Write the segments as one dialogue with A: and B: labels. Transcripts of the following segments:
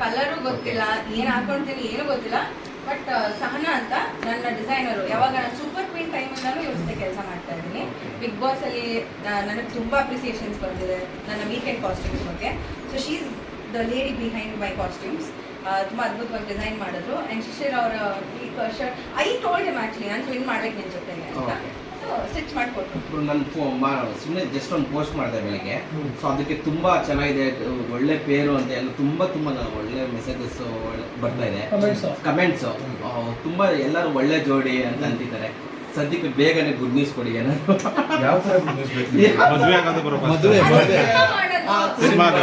A: Colour ಗೊತ್ತಿಲ್ಲ, ಏನ್ ಹಾಕೊಂತೀನಿ, ಏನು ಗೊತ್ತಿಲ್ಲ ಬಟ್ ಸಹನಾ ಅಂತ ನನ್ನ ಡಿಸೈನರು ಯಾವಾಗ ನಾನು ಸೂಪರ್ ಕ್ವೀನ್ ಟೈಮ್ ಇವ್ರ ಜೊತೆ ಕೆಲಸ ಮಾಡ್ತಾ ಇದ್ದೀನಿ. ಬಿಗ್ ಅಲ್ಲಿ ನನಗೆ ತುಂಬಾ ಅಪ್ರಿಸಿಯೇಷನ್ಸ್ ಬಂದಿದೆ ನನ್ನ ವೀಕೆಂಡ್ ಕಾಸ್ಟ್ಯೂಮ್ಸ್ ಬಗ್ಗೆ. So she's the lady behind my costumes ತುಂಬಾ ಅದ್ಭುತವಾಗಿ ಡಿಸೈನ್ ಮಾಡಿದ್ರು. ಅಂಡ್ ಶಿಶಿರ್ ಅವರ, ಈ ಶರ್ಟ್ ಐ ಟೋಲ್ಡ್ ಆಕ್ಚುಲಿ ನಾನು ಟ್ವಿನ್ ಮಾಡ್ಬೇಕು ನಿನ್ ಜೊತೆಗೆ ಅಂತ. ಮಾಡಿಕೊಟ್ರು
B: ನನ್ನ ಫೋ ಸುಮ್ಮನೆ ಜಸ್ಟ್ ಒಂದು ಪೋಸ್ಟ್ ಮಾಡಿದೆ ಬೆಳಗ್ಗೆ. ಸೊ ಅದಕ್ಕೆ ತುಂಬಾ ಚೆನ್ನಾಗಿದೆ ಒಳ್ಳೆ ಪೇರು ಅಂತ ಎಲ್ಲ ತುಂಬಾ ತುಂಬಾ ಒಳ್ಳೆ ಮೆಸೇಜಸ್ ಬರ್ತಾ ಇದೆ.
C: ಕಮೆಂಟ್ಸು
B: ಕಮೆಂಟ್ಸ್ ತುಂಬಾ ಎಲ್ಲರೂ ಒಳ್ಳೆ ಜೋಡಿ ಅಂತ ಅಂತಿದ್ದಾರೆ. ಸದ್ಯಕ್ಕೆ ಬೇಗನೆ ಗುಡ್ ನ್ಯೂಸ್ ಕೊಡಿ ಏನಾದ್ರು
D: ಯಾವ ನ್ಯೂಸ್ ಬೇಕು?
E: ಮದುವೆ.
A: ಮಾಡೋದು.
E: ಸಿನಿಮಾದ.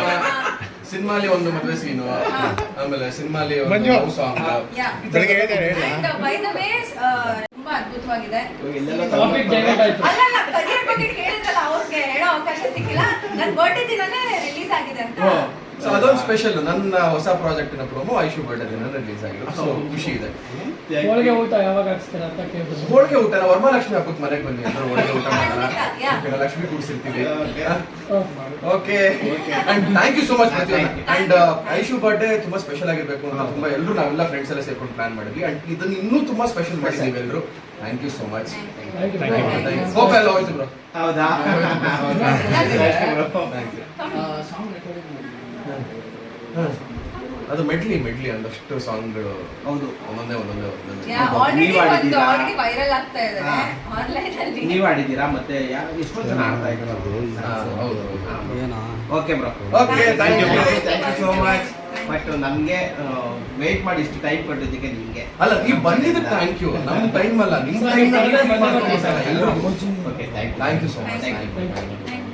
D: ಸಿನಿಮಾಲಿ ಒಂದು ಮದುವೆ ಸೀನು ಆಮೇಲೆ ಸಿನಿಮಾಲಿ. ಒಂದು ಸಾಂಗ್.
C: ಬೆಳಗ್ಗೆ ಹೇಳಿದ್ದಾರೆ
A: ತುಂಬಾ ಅದ್ಭುತವಾಗಿದೆ. ಸಿಕ್ಕಿಲ್ಲ. ನನ್ ಬರ್ಡೇ ದಿನನೇ ರಿಲೀಸ್ ಆಗಿದೆ ಅಂತ.
D: ಸೊ ಅದೊಂದು ಸ್ಪೆಷಲ್ ನನ್ನ ಹೊಸ ಪ್ರಾಜೆಕ್ಟ್ನ ಪ್ರೊಮೋ ಐಶು ಬರ್ಡೇ ದಿನ ರಿಲೀಸ್ ಆಗಿದೆ. ಸೊ ಖುಷಿ ಇದೆ.
C: ಹೋಳಿಗೆ ಊಟ ಯಾವಾಗ ಹಾಕ್ಸ್ತೀರಾ ಅಂತ ಕೇಳಿದ್ರು
D: ಹೋಳಿಗೆ ಊಟ ನಾವು ವರಮಹಾಲಕ್ಷ್ಮಿ ಹಬ್ಬಕ್ಕೆ ಮನೆಗೆ ಬನ್ನಿ. ಅಂದ್ರೆ ಹೋಳಿಗೆ ಊಟ ಮಾಡೋಣ.
A: ಖಂಡಿತ,
D: Lakshmi ಕೂಡಿಸಿರ್ತೀವಿ. Okay and thank you so much and Aishu birthday ತುಂಬಾ ಸ್ಪೆಷಲ್ ಆಗಿರ್ಬೇಕು ಅಂತ ತುಂಬಾ ಎಲ್ಲರೂ ನಾವೆಲ್ಲ ಫ್ರೆಂಡ್ಸ್ ಎಲ್ಲ ಸೇರ್ಕೊಂಡು ಪ್ಲಾನ್ ಮಾಡಿದ್ವಿ. ಅಂಡ್ ಇದನ್ನ ಇನ್ನೂ ತುಂಬಾ ಸ್ಪೆಷಲ್ ಮಾಡಿದ್ದೀವಿ ಎಲ್ಲರೂ. Thank you so much. Hope ಎಲ್ಲ ಹೋಯ್ತು ಬ್ರೋ
B: ಹೌದಾ?
D: ಥ್ಯಾಂಕ್ ಯು ಅದು ಮೆಡ್ಲಿ ಮೆಡ್ಲಿ ಒಂದಷ್ಟು ಸಾಂಗ್ಗಳು
B: ಹೌದು.
D: ಒಂದೊಂದೇ ಒಂದೊಂದೇ ಒಂದೊಂದೇ.
A: ಆಲ್ರೆಡಿ
B: ನೀವ್
A: ಒಂದು
B: ಆಡಿದ್ದೀರಾ?
A: ವೈರಲ್ ಆಗ್ತಾ ಇದೆ. ಆನ್ಲೈನ್ ಅಲ್ಲಿ.
B: ನೀವು ಆಡಿದ್ದೀರಾ ಮತ್ತೆ ಯಾರು ಎಷ್ಟೊಂದು ಜನ ಆಡ್ತಾ ಇದ್ದಾರೆ?
D: ಹೌದು ಹೌದು.
B: Okay bro
D: okay thank you
B: thank you so much but ನಮಗೆ ವೇಟ್ ಮಾಡಿ ಇಷ್ಟು ಟೈಮ್ ಕೊಟ್ಟಿದ್ದಕ್ಕೆ ನಿಮಗೆ.
D: ಅಲ್ಲ ನೀವು ಬಂದಿದ್ದು ಥ್ಯಾಂಕ್ ಯು ನಮ್ಮ ಟೈಮ್ ಅಲ್ಲ ನಿಮ್ಮ time
B: okay thank you
D: thank you so much thank you